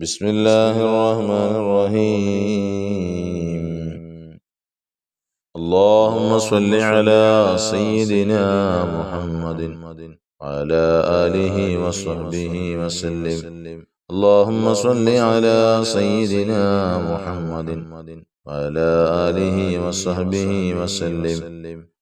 بسم الله الرحمن الرحيم اللهم صل على سيدنا محمد وعلى آله وصحبه وسلم اللهم صل على سيدنا محمد وعلى آله وصحبه وسلم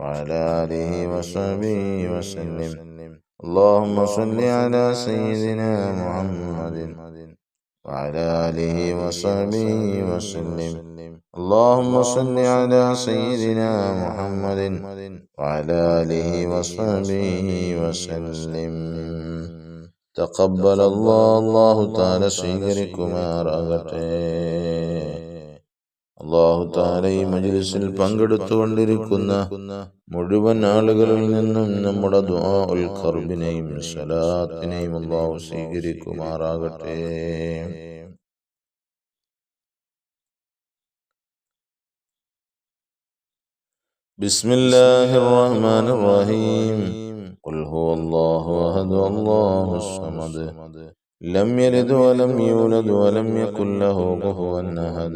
وعلى آله وصحبه وسلم. اللهم صل على سيدنا محمد وعلى آله وصحبه وسلم. اللهم صل على سيدنا محمد وعلى آله وصحبه وسلم. تقبل الله الله تعالى سيدكما رغبتين താല ഈ മജ്ലിസിൽ പങ്കെടുത്തുകൊണ്ടിരിക്കുന്ന മുഴുവൻ ആളുകളിൽ നിന്നും നമ്മുടെ ദുആ ഉൽ ഖർബിനെയും സലാത്തിനെയും അള്ളാഹു സ്വീകരിക്കുമാറാകട്ടെ بسم الله الرحمن الرحيم قل هو الله أحد الله الصمد لم يلد ولم يولد ولم يكن له كفوا أحد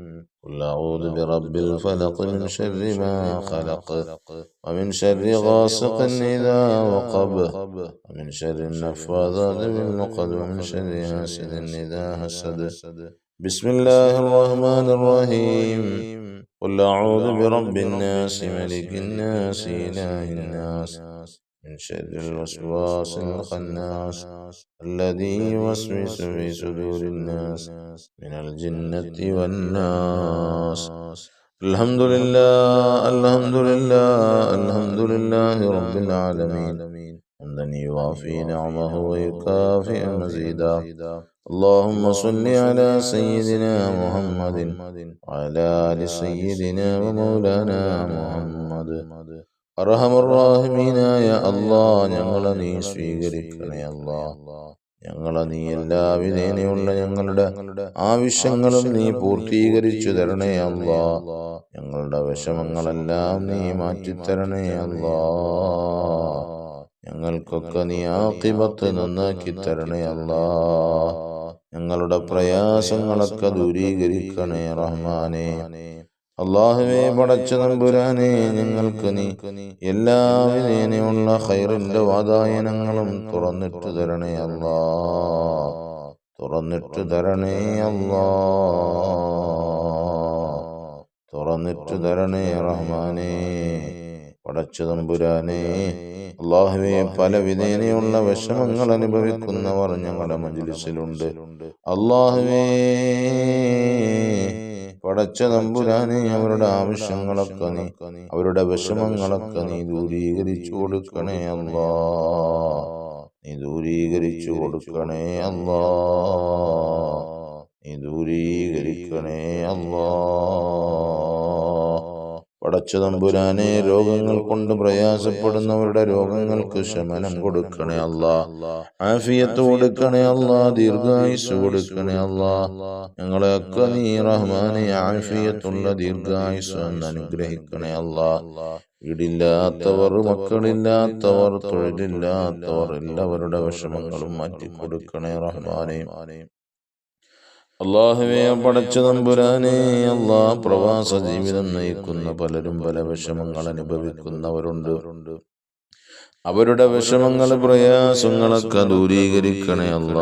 قل أعوذ برب الفلق من شر ما خلق ومن شر غاسق إذا وقب ومن شر النفاذات بالعقد ومن شر حاسد إذا حسد. بسم الله الرحمن الرحيم. قل أعوذ برب الناس ملك الناس إله الناس. من شر الوسواس الخناس الذي يوسوس في صدور الناس من الجنة والناس. الحمد لله الحمد لله الحمد لله رب العالمين. حمدا يوافي نعمه ويكافئ مزيدا. اللهم صل على سيدنا محمد وعلى آل سيدنا ومولانا محمد. അറഹമറാഹിമീനായ അള്ളാ ഞങ്ങളെ നീ സ്വീകരിക്കണേ അല്ലാ ഞങ്ങളെ നീ എല്ലാവിധേനയുള്ള ഞങ്ങളുടെ ആവശ്യങ്ങളും നീ പൂർത്തീകരിച്ചു തരണേ അല്ലാ ഞങ്ങളുടെ വിഷമങ്ങളെല്ലാം നീ മാറ്റിത്തരണേ അല്ലാ ഞങ്ങൾക്കൊക്കെ നീ ആക്കിബത്ത് നന്നാക്കി തരണേ അല്ലാ ഞങ്ങളുടെ പ്രയാസങ്ങളൊക്കെ ദൂരീകരിക്കണേ റഹ്മാനെ. അള്ളാഹുവെ പടച്ച നമ്പുരാനെ ഞങ്ങൾക്ക് നീ എല്ലാവിധേനയുള്ള ഹൈറിന്റെ വാതായനങ്ങളും തുറന്നിട്ട് തരണേ അല്ലാ. തുറന്നിട്ട് തരണേ അല്ലാ. തുറന്നിട്ട് തരണേ റഹ്മാനേ പടച്ചു തമ്പുരാനെ അള്ളാഹുവെ പല വിധേനയുള്ള വിഷമങ്ങൾ അനുഭവിക്കുന്നവർ ഞങ്ങളുടെ മജിലിസിലുണ്ട്. അള്ളാഹുവേ പടച്ച നമ്പുരാനെ അവരുടെ ആവശ്യങ്ങളൊക്കെ നീ അവരുടെ വിഷമങ്ങളൊക്കെ നീ ദൂരീകരിച്ചു കൊടുക്കണേ അല്ലാ നീ ദൂരീകരിച്ചു കൊടുക്കണേ അല്ലാ നീ ദൂരീകരിക്കണേ അല്ലാ പടച്ച തമ്പുരാനെ രോഗങ്ങൾ കൊണ്ട് പ്രയാസപ്പെടുന്നവരുടെ രോഗങ്ങൾക്ക് ശമനം കൊടുക്കണേ അല്ല. ആഫിയത്ത് കൊടുക്കണേ അല്ല. ദീർഘായുസ് കൊടുക്കണേ അല്ല. ഞങ്ങളെയൊക്കെ നീ റഹ്മാനെ ആഫിയത്തുള്ള ദീർഘായുസ് എന്ന് അനുഗ്രഹിക്കണേ അല്ല. വീടില്ലാത്തവർ മക്കളില്ലാത്തവർ തൊഴിലില്ലാത്തവർ എല്ലാവരുടെ വിഷമങ്ങളും മാറ്റി കൊടുക്കണേ റഹ്മാനെ. അള്ളാഹുവെ പടച്ച നമ്പുരാനെ അള്ളാ പ്രവാസ ജീവിതം നയിക്കുന്ന പലരും പല വിഷമങ്ങൾ അനുഭവിക്കുന്നവരുണ്ട്. അവരുടെ വിഷമങ്ങൾ പ്രയാസങ്ങളൊക്കെ ദൂരീകരിക്കണേ അല്ല.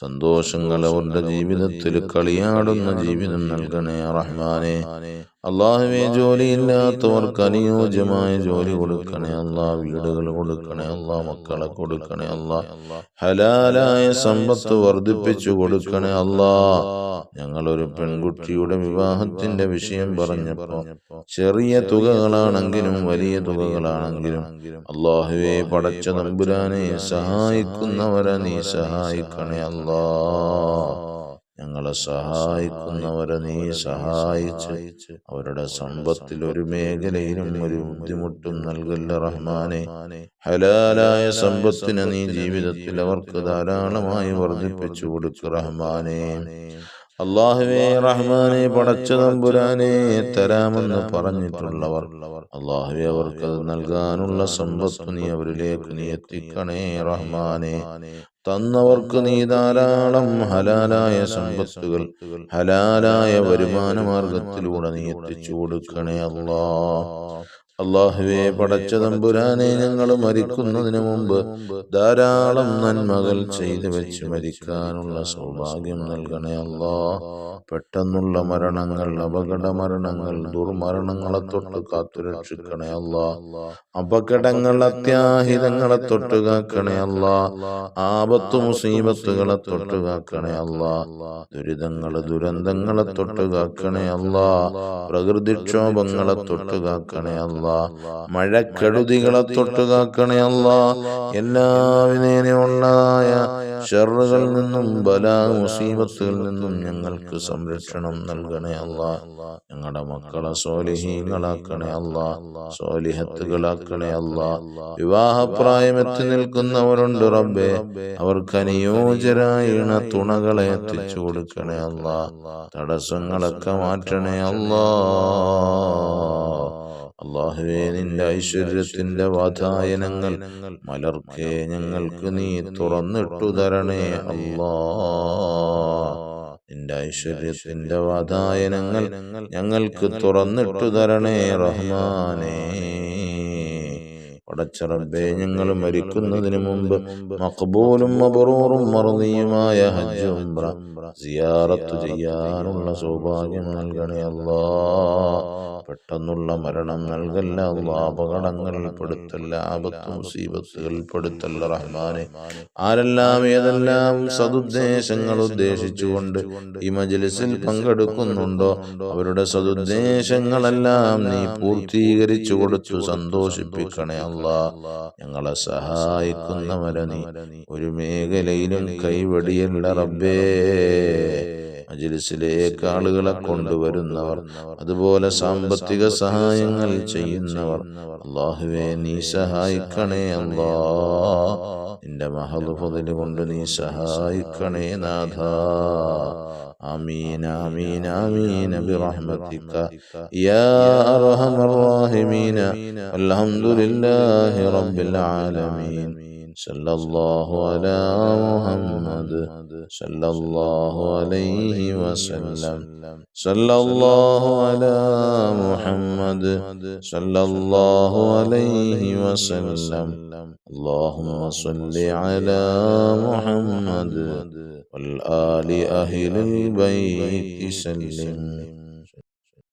സന്തോഷങ്ങൾ അവരുടെ ജീവിതത്തിൽ കളിയാടുന്ന ജീവിതം നൽകണേ റഹ്മാനെ. അള്ളാഹുവെ ജോലിയില്ലാത്തവർക്ക് അനുയോജ്യമായ ജോലി കൊടുക്കണേ അല്ലാ വീടുകൾ കൊടുക്കണേ അല്ലാ മക്കളെ കൊടുക്കണേ അല്ലാ ഹലാലായ സമ്പത്ത് വർദ്ധിപ്പിച്ചു കൊടുക്കണേ അല്ലാ ഞങ്ങളൊരു പെൺകുട്ടിയുടെ വിവാഹത്തിന്റെ വിഷയം പറഞ്ഞപ്പോ ചെറിയ തുകകളാണെങ്കിലും വലിയ തുകകളാണെങ്കിലും അള്ളാഹുവെ പടച്ച നമ്പുരാനെ സഹായിക്കുന്നവരെ നീ സഹായിക്കണേ അല്ലാ ഞങ്ങളെ സഹായിക്കുന്നവരെ നീ സഹായിച്ച്. അവരുടെ സമ്പത്തിൽ ഒരു മേഖലയിലും ഒരു ബുദ്ധിമുട്ടും നൽകല്ല റഹ്മാനെ. ഹലാലായ സമ്പത്തിനെ നീ ജീവിതത്തിൽ അവർക്ക് ധാരാളമായി വർദ്ധിപ്പിച്ചു കൊടുക്കുക റഹ്മാനെ. അള്ളാഹുവേ റഹ്മാനെ പടച്ച തമ്പുരാനെ തരാമെന്ന് പറഞ്ഞിട്ടുള്ളവർ അള്ളാഹുവെ അവർക്ക് നൽകാനുള്ള സമ്പത്ത് നീ അവരിലേക്ക് നീ എത്തിക്കണേ റഹ്മാനെ. തന്നവർക്ക് നീ ധാരാളം ഹലാലായ സമ്പത്തുകൾ ഹലാലായ വരുമാന മാർഗത്തിലൂടെ നീ എത്തിച്ചു കൊടുക്കണേ അല്ലാ അള്ളാഹുവെ പടച്ച തമ്പുരാനെ ഞങ്ങൾ മരിക്കുന്നതിന് മുമ്പ് ധാരാളം നന്മകൾ ചെയ്തു വെച്ച് മരിക്കാനുള്ള സൗഭാഗ്യം നൽകണേ അള്ളാ. പെട്ടെന്നുള്ള മരണങ്ങൾ അപകട മരണങ്ങൾ ദുർമരണങ്ങളെ തൊട്ട് കാത്തുരക്ഷിക്കണേ അല്ലാ അപകടങ്ങൾ അത്യാഹിതങ്ങളെ തൊട്ട് കാക്കണേ അല്ലാ ആപത്തു മുസീബത്തുകളെ തൊട്ട് കാക്കണേ അല്ലാ ദുരിതങ്ങൾ ദുരന്തങ്ങളെ തൊട്ട് കാക്കണേ അല്ലാ പ്രകൃതിക്ഷോഭങ്ങളെ തൊട്ട് കാക്കണേ അല്ലാ അല്ലാ മഴക്കെടുതികളെ തൊട്ട് അല്ല എല്ലാവിധേനയുള്ളതായ ഷെറുകളിൽ നിന്നും ബലാ മുസീബത്തുകളിൽ നിന്നും ഞങ്ങൾക്ക് സംരക്ഷണം നൽകണേ അല്ല ഞങ്ങളുടെ മക്കളെ സോലിഹീങ്ങളാക്കണേ അല്ല സോലിഹത്തുകളാക്കണേ അല്ല വിവാഹപ്രായം എത്തി നിൽക്കുന്നവരുണ്ട് റബ്ബെ. അവർക്ക് അനുയോജ്യരായ തുണകളെ എത്തിച്ചു കൊടുക്കണേ അല്ല തടസ്സങ്ങളൊക്കെ മാറ്റണേ അല്ലാ അള്ളാഹുവേ നിന്റെ ഐശ്വര്യത്തിന്റെ വാതായനങ്ങൾ മലർക്കെ ഞങ്ങൾക്ക് നീ തുറന്നിട്ടു തരണേ അല്ലാ നിന്റെ ഐശ്വര്യത്തിന്റെ വാതായനങ്ങൾ ഞങ്ങൾക്ക് തുറന്നിട്ടു തരണേ റഹ്മാനേ. പടച്ചറബേ ഞങ്ങൾ മരിക്കുന്നതിന് മുമ്പ് മഖബൂലും മബറൂറും മറുതിയുമായ ഹജ്ജ് ഉംറ. സിയാറത്ത് ചെയ്യാനുള്ള സൗഭാഗ്യം നൽകണേ അല്ലാ പെട്ടെന്നുള്ള മരണം നൽകല്ല. അപകടങ്ങളിൽപ്പെടുത്തല്ല. അപകടങ്ങളിൽ പെടുത്തല്ല ആപത്ത് മുസീബത്തുകൾ പെടുത്തല്ല റഹ്മാനെ. ആരെല്ലാം ഏതെല്ലാം സതുദ്ദേശങ്ങൾ ഉദ്ദേശിച്ചുകൊണ്ട് ഈ മജ്ലിസിൽ പങ്കെടുക്കുന്നുണ്ടോ അവരുടെ സതുദ്ദേശങ്ങളെല്ലാം നീ പൂർത്തീകരിച്ചു കൊടുത്തു. സന്തോഷിപ്പിക്കണേ അള്ളാ. ഞങ്ങളെ സഹായിക്കുന്നവരെ നീ ഒരു മേഖലയിലും കൈവടിയല്ല റബ്ബേ. മജിലിസിലേക്ക് ആളുകളെ കൊണ്ടുവരുന്നവർ അതുപോലെ സാമ്പത്തിക സഹായങ്ങൾ ചെയ്യുന്നവർ അള്ളാഹുവെ നീ സഹായിക്കണേ അല്ലാ നിന്റെ മഹദുഫതില് കൊണ്ട് നീ സഹായിക്കണേ നാഥ آمين آمين آمين برحمتك يا أرحم الراحمين الحمد لله رب العالمين صلى الله على محمد صلى الله عليه وسلم. صلى الله على محمد صلى الله عليه وسلم. اللهم صل على محمد. والآل أهل البيت سلم.